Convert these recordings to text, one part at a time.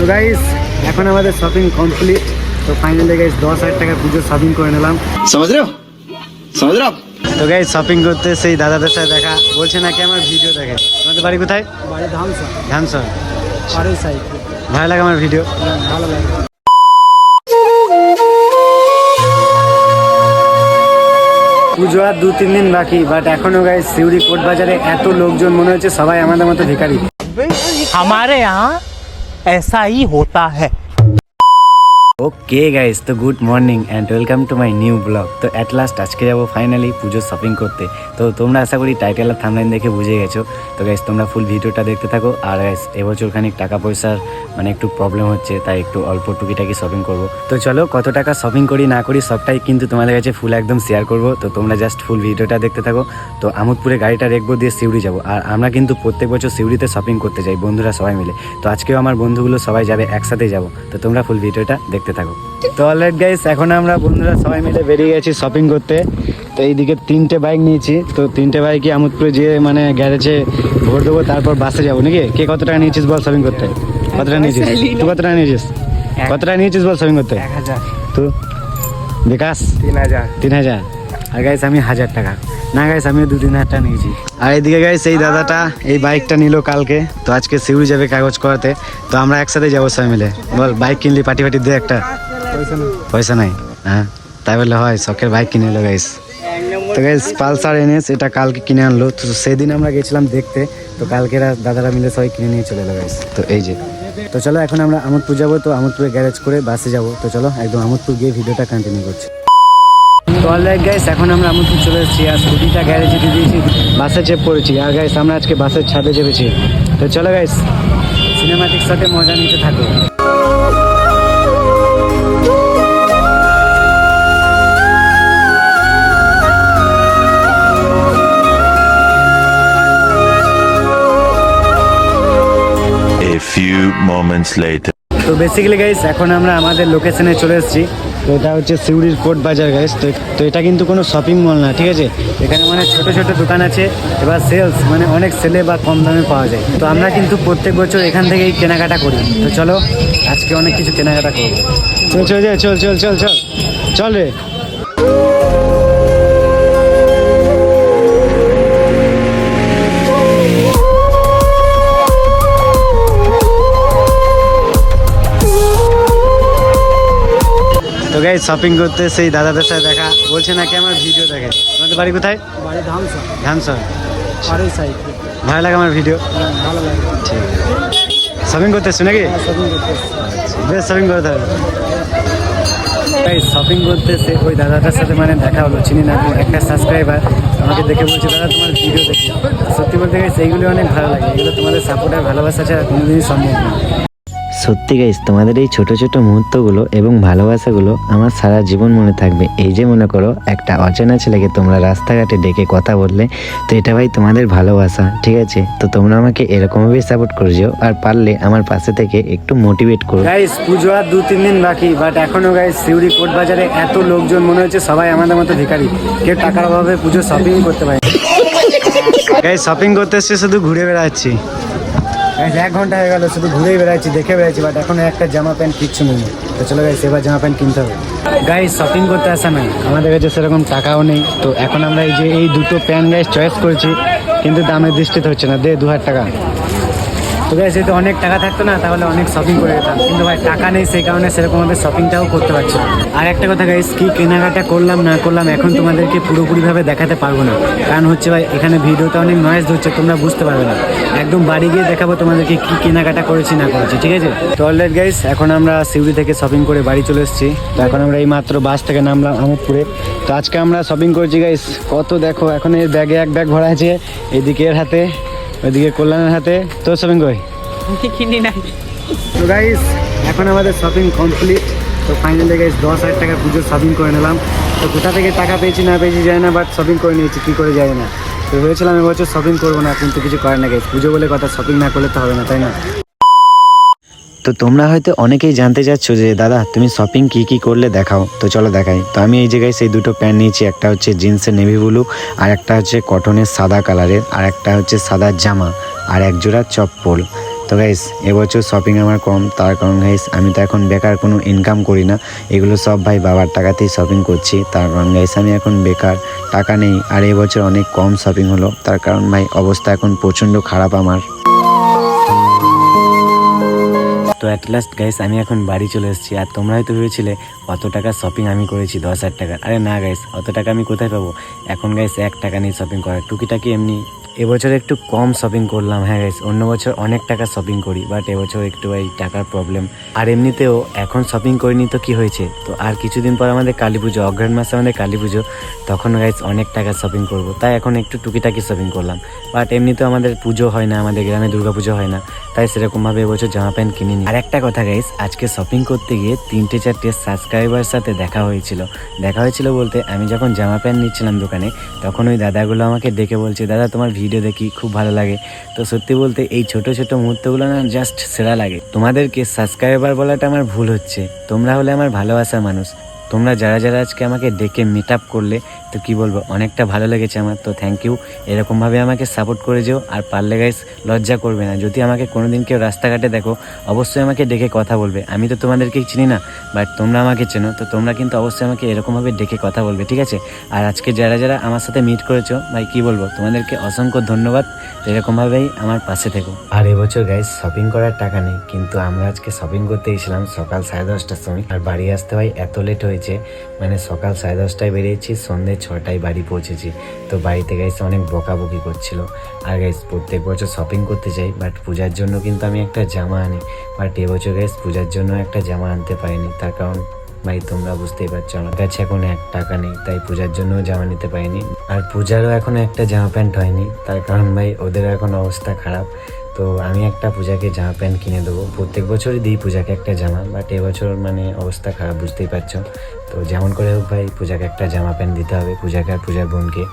তো গাইস এখন আমাদের শপিং কমপ্লিট তো ফাইনালি গাইস দশ হাজার টাকা পুজোর শপিং করে নিলাম। তো গাইস শপিং করতে সেই দাদাদের সাথে দেখা। বলছে নাকি আমার ভিডিও দেখে। তোমাদের বাড়ি কোথায়? বাড়ি ধামসর ধামসর ভালো লাগে আমার ভিডিও ভালো লাগে। পুজো আর দু তিন দিন বাকি বাট এখনও গাই সিউড়ি কোর্ট বাজারে এত লোকজন মনে হচ্ছে সবাই আমাদের মতো ভিকারি আমারে হ্যাঁ? ऐसा ही होता है। ওকে গাইস তো good morning and welcome to my new blog তো অ্যাট লাস্ট আজকে যাব ফাইনালি পুজোর শপিং করতে। তো তোমরা আশা করি টাইটেল আর থামলাইন দেখে বুঝে গেছো। তো গাইস তোমরা ফুল ভিডিওটা দেখতে থাকো। আর গাইস এবছর খানিক টাকা পয়সার মানে একটু প্রবলেম হচ্ছে, তাই একটু অল্প টুকিটাকি শপিং করব। তো চলো, কত টাকা শপিং করি না করি সবটাই কিন্তু তোমাদের কাছে ফুল একদম শেয়ার করব। তো তোমরা জাস্ট ফুল ভিডিওটা দেখতে থাকো। তো আমোদপুরে গাড়িটা রেখবো দিয়ে সিউড়ি যাব। আর আমরা কিন্তু প্রত্যেক বছর সিউড়িতে শপিং করতে যাই, বন্ধুরা সবাই মিলে। তো আজকেও আমার বন্ধুগুলো সবাই যাবে, একসাথে যাব। তো তোমরা ফুল ভিডিওটা দেখতে থাকো। তো অলরেড গাইস এখন আমরা বন্ধুরা সবাই মিলে বেরিয়ে গেছি শপিং করতে। তো এইদিকে তিনটে বাইক নিয়েছি। তো তিনটে বাইকই আমোদপুরে যেয়ে মানে গ্যারেজে ভোট দেবো তারপর বাসে যাব নাকি? কে কত টাকা নিয়েছিস বল শপিং করতে? কত টাকা নিয়েছিস? তুই কত টাকা নিয়েছিস? কত টাকা নিয়েছিস বল শপিং করতে? তো বিকাশ? তিন হাজার। তিন হাজার। আর গাইস আমি হাজার টাকা। না গাইস আমি দু তিন হাজার টাকা নিয়েছি। আর এদিকে গাইস এই দাদাটা এই বাইকটা নিল কালকে। তো আজকে সিউড়ি যাবে কাগজ করাতে। তো আমরা একসাথে যাব সবাই মিলে। বল বাইক কিনলি পাটি পাটি দে একটা। পয়সা নাই। হ্যাঁ তাই বললে, হয়, শখের বাইক কিনে এলো গাইস তো গাইস পালসার এনএস এটা কালকে কিনে আনলো। তো সেদিন আমরা গেছিলাম দেখতে। তো কালকেরা দাদারা মিলে সবাই কিনে নিয়ে চলে এলো গাইস তো এই যে। তো চলো, এখন আমরা আমোদপুর যাব। তো আমোদপুরে গ্যারেজ করে বাসে যাব। তো চলো, একদম আমোদপুর গিয়ে ভিডিওটা কন্টিনিউ করছি। তো অলরাইট গাইস এখন আমরা চলে এসেছি। আর স্কুটিটা গ্যারেজে দিয়ে দিয়েছি বাসে চেপ পড়েছি। আর গাইস আমরা আজকে বাসের ছাদে চেপেছি। তো চলো গাইস সিনেমাটিক শটে মজা নিতে থাকো। A few moments later. তো বেসিক্যালি গাইস এখন আমরা আমাদের লোকেশনে চলে এসেছি। তো এটা হচ্ছে সিউড়ির কোট বাজার গাইস তো তো এটা কিন্তু কোনো শপিং মল না, ঠিক আছে? এখানে মানে ছোট ছোট দোকান আছে, এবার সেলস মানে অনেক সেলে বা কম দামে পাওয়া যায়। তো আমরা কিন্তু প্রত্যেক বছর এখান থেকেই কেনাকাটা করি। তো চলো, আজকে অনেক কিছু কেনাকাটা করব। চল চল চল চল চল চল। চল রে। তো গাই শপিং করতে সেই দাদাদের সাথে দেখা। বলছে নাকি আমার ভিডিও দেখে। তোমাদের বাড়ি কোথায়? বাড়ি ধামসা ধানসর বাড়ির সাইড ভালো লাগে আমার ভিডিও ভালো লাগে। ঠিক। শপিং করতে এসছো নাকি? শপিং করতে বেশ শপিং করতে হবে তাই শপিং করতে সে ওই দাদাটার সাথে মানে দেখা হলো। চিনি না একটা সাবস্ক্রাইবার আমাকে দেখে বলছে দাদা তোমার ভিডিও দেখি। সত্যি বলতে গেলে সেইগুলো অনেক ভালো লাগে। এগুলো তোমাদের সাপোর্ট আর ভালোবাসা ছাড়া কোনোদিনই সম্ভব না। সত্যি গাইস তোমাদের এই ছোট ছোট মুহূর্তগুলো এবং ভালোবাসাগুলো আমার সারা জীবন মনে থাকবে। এই যে মনে করো একটা অচেনা ছেলেকে তোমরা রাস্তাঘাটে ডেকে কথা বললে তো এটা ভাই তোমাদের ভালোবাসা ঠিক আছে? তো তোমরা আমাকে এরকমভাবে সাপোর্ট করে যাও আর পারলে আমার পাশে থেকে একটু মোটিভেট করো। গাইস পুজো আর দু তিন দিন বাকি বাট এখনও গাইস সিউড়ি কোট বাজারে এত লোকজন মনে হচ্ছে সবাই আমাদের মতো ভিখারি। কেউ টাকার অভাবে পুজো শপিং করতে পারে গাইস শপিং করতে এসছে শুধু ঘুরে বেড়াচ্ছি। এক ঘণ্টা হয়ে গেল, শুধু ঘুরেই বেড়াচ্ছি, দেখে বেড়াচ্ছি বাট এখন একটা জামা প্যান্ট কিচ্ছু নেই। তো চলো গাইস এবার জামা প্যান্ট কিনতে হবে। গাই শপিং করতে আসা নাই। আমাদের কাছে সেরকম টাকাও নেই। তো এখন আমরা এই যে, এই দুটো প্যান্ট গাইস চয়েস করেছি, কিন্তু দামের দৃষ্টিতে হচ্ছে না। দে দু হাজার টাকা। তো গাইস তো অনেক টাকা থাকতো না, তাহলে অনেক শপিং করে যেতাম। কিন্তু ভাই, টাকা নেই, সেই কারণে সেরকম ভাবে শপিংটাও করতে পারছি না। আর একটা কথা গাইস কি কেনাকাটা করলাম, না করলাম, এখন তোমাদেরকে পুরোপুরিভাবে দেখাতে পারব না। কারণ হচ্ছে ভাই, এখানে ভিডিওতে অনেক নয়েজ হচ্ছে তোমরা বুঝতে পারবে না। একদম বাড়ি গিয়ে দেখাবো তোমাদেরকে কি কেনাকাটা করেছি, না করেছি, ঠিক আছে? তো অলরেড গাইস এখন আমরা সিউড়ি থেকে শপিং করে বাড়ি চলে এসেছি। তো এখন আমরা এই মাত্র বাস থেকে নামলাম আমোদপুরে। তো আজকে আমরা শপিং করছি গাইস কত দেখো, এখন এই ব্যাগে এক ব্যাগ ভরা আছে, এদিকে এর হাতে ওইদিকে কল্যাণের হাতে তোর শপিং কই? তো গাইস এখন আমাদের শপিং কমপ্লিট তো ফাইনালি গাইস দশ হাজার টাকা পুজোর শপিং করে নিলাম। তো কোথা থেকে টাকা পেয়েছি না পেয়েছি যায় না বাট শপিং করে নিয়েছি, কী করে যায় না। তো ভেবেছিলাম এবছর শপিং করব না, কিন্তু কিছু করে না গাইস পুজো বলে কথা শপিং না করলে তো হবে না, তাই না? তো তোমরা হয়তো অনেকেই জানতে চাচ্ছ যে, দাদা, তুমি শপিং কি কি করলে দেখাও? তো চলো দেখাই। তো আমি এই জায়গায় সেই দুটো প্যান্ট নিয়েছি, একটা হচ্ছে জিন্সের নেভি ব্লু আর একটা হচ্ছে কটনের সাদা কালারের আর একটা হচ্ছে সাদা জামা আর এক জোড়া চপ্পল। তো গাইস এবছর শপিং আমার কম, তার কারণ গাইস আমি তো এখন বেকার, কোনো ইনকাম করি না। এগুলো সব ভাই বাবার টাকাতেই শপিং করছি, তার কারণ গাইস আমি এখন বেকার, টাকা নেই। আর এবছর অনেক কম শপিং হলো, তার কারণ ভাই অবস্থা এখন প্রচণ্ড খারাপ আমার। তো অ্যাট লাস্ট গাইস আমি এখন বাড়ি চলে এসেছি। আর তোমরা হয়তো ভেবেছিলে, অত টাকা শপিং আমি করেছি, দশ হাজার টাকা? আরে না গাইস অত টাকা আমি কোথায় পাবো? এখন গাইস এক টাকা নিয়ে শপিং করার টুকিটাকি এমনি এবছর একটু কম শপিং করলাম হ্যাঁ গাইস অন্য বছর অনেক টাকা শপিং করি বাট এবছর একটু এই টাকার প্রবলেম আর এমনিতেও এখন শপিং করিনি তো কি হয়েছে? তো আর কিছুদিন পর আমাদের কালী পুজো অগ্রহণ মাসে আমাদের কালী পুজো, তখন গাইস অনেক টাকা শপিং করব, তাই এখন একটু টুকিটাকি শপিং করলাম। বাট এমনিতেও আমাদের পুজো হয় না, আমাদের গ্রামে দুর্গা পুজো হয় না, তাই সেরকমভাবে এবছর জামা প্যান্ট কিনিনি। আর একটা কথা গাইস আজকে শপিং করতে গিয়ে তিনটে চারটে সাবস্ক্রাইবার সাথে দেখা হয়েছিল। দেখা হয়েছিল বলতে আমি যখন জামা প্যান্ট নিচ্ছিলাম দোকানে, তখন ওই দাদাগুলো আমাকে ডেকে বলছে, দাদা, তোমার ভিডিও দেখি, খুব ভালো লাগে। তো সত্যি বলতে এই ছোট ছোট মুহূর্তগুলো না জাস্ট সেরা লাগে। তোমাদেরকে সাবস্ক্রাইবার বলাটা আমার ভুল হচ্ছে। তোমরা হলে আমার ভালোবাসার মানুষ। তোমরা যারা যারা আজকে আমাকে ডেকে মিট আপ করলে, তো কি বলব, অনেকটা ভালো লেগেছে আমার। তো থ্যাংক ইউ এরকমভাবে আমাকে সাপোর্ট করে যেও, আর পারলে গাইস লজ্জা করবে না। যদি আমাকে কোনোদিন কেউ রাস্তাঘাটে দেখো, অবশ্যই আমাকে ডেকে কথা বলবে। আমি তো তোমাদেরকেই চিনি না বাট তোমরা আমাকে চেনো, তো তোমরা কিন্তু অবশ্যই আমাকে এরকমভাবে ডেকে কথা বলবে, ঠিক আছে? আর আজকে যারা যারা আমার সাথে মিট করেছ, ভাই, কি বলব, তোমাদেরকে অসংখ্য ধন্যবাদ। এরকমভাবেই আমার পাশে থেকো। আর এবছর গাইস শপিং করার টাকা নেই, কিন্তু আমরা আজকে শপিং করতে গেছিলাম সকাল সাড়ে দশটার সময়, আর বাড়ি আসতে ভাই এত লেট হয়েছে। মানে সকাল সাড়ে দশটায় বেরিয়েছি সন্ধ্যে ছটায় বাড়ি পৌঁছেছি। তো বাড়িতে গাইস অনেক বকাবকি করছিল। আর গাইস প্রত্যেক বছর শপিং করতে যাই বাট পূজার জন্য কিন্তু আমি একটা জামা আনি। বাট এবছর গাইস পূজার জন্য একটা জামা আনতে পারিনি। তার কারণ, ভাই, তোমরা বুঝতেই পারছ, আমার কাছে এখন এক টাকা নেই, তাই পূজার জন্য জামা নিতে পারিনি। আর পূজারও এখন একটা জামা প্যান্ট হয়নি। তার কারণ, ভাই ওদের এখন অবস্থা খারাপ। তো আমি একটা পূজাকে জামা প্যান্ট কিনে দেবো। প্রত্যেক বছরই দিই পূজাকে একটা জামা বাট এবছর মানে অবস্থা খারাপ, বুঝতেই পারছ। তো যেমন করে হোক ভাই, পূজাকে একটা জামা প্যান্ট দিতে হবে, পূজাকে আর পূজার বোনকে।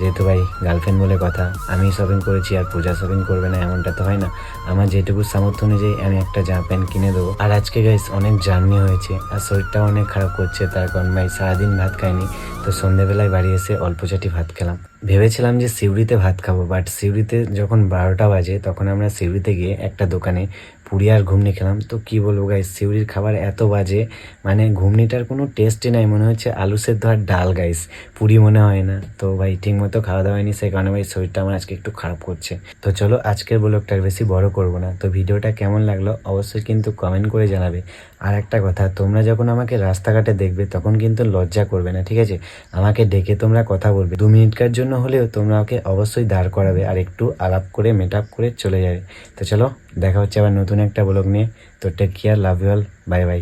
যেহেতু ভাই গার্লফ্রেন্ড বলে কথা আমি শপিং করেছি আর পূজা শপিং করবে না, এমনটা তো হয় না। আমার যেটুকু সামর্থ্য অনুযায়ী আমি একটা জামা প্যান্ট কিনে দেবো। আর আজকে গাইস অনেক জার্নি হয়েছে আর শরীরটাও অনেক খারাপ করছে, তার কারণ ভাই সারাদিন ভাত খাইনি, তো সন্ধেবেলায় বাড়ি এসে অল্প চাটি ভাত খেলাম। ভেবেছিলাম যে সিউড়িতে ভাত খাব বাট সিউড়িতে যখন বারোটা বাজে, তখন আমরা সিউড়িতে গিয়ে একটা দোকানে পুরি আর ঘুগনি খেলাম। তো কি বলব গাইস সিউড়ির খাবার এত বাজে মানে ঘুগনিটার কোনো টেস্টই নাই, মনে হচ্ছে আলু সেদ্ধ আর ডাল গাইস পুরি মনে হয় না। তো ভাই ঠিক মতো খাওয়া দাওয়া হয়নি, সেই কারণে ভাই শরীরটা আমার আজকে একটু খারাপ করছে। তো চলো আজকের ব্লগটা বেশি বড় করব না। তো ভিডিওটা কেমন লাগল অবশ্যই কিন্তু কমেন্ট করে জানাবে। আর একটা কথা, তোমরা যখন আমাকে রাস্তাঘাটে দেখবে, তখন কিন্তু লজ্জা করবে না, ঠিক আছে? আমাকে ডেকে তোমরা কথা বলবে। দু মিনিটকার জন্য হলেও তোমরা আমাকে অবশ্যই দাঁড় করাবে আর একটু আলাপ করে মেট আপ করে চলে যাবে। তো চলো দেখা হচ্ছে আবার নতুন একটা ব্লগ নিয়ে। তো take care love you all bye bye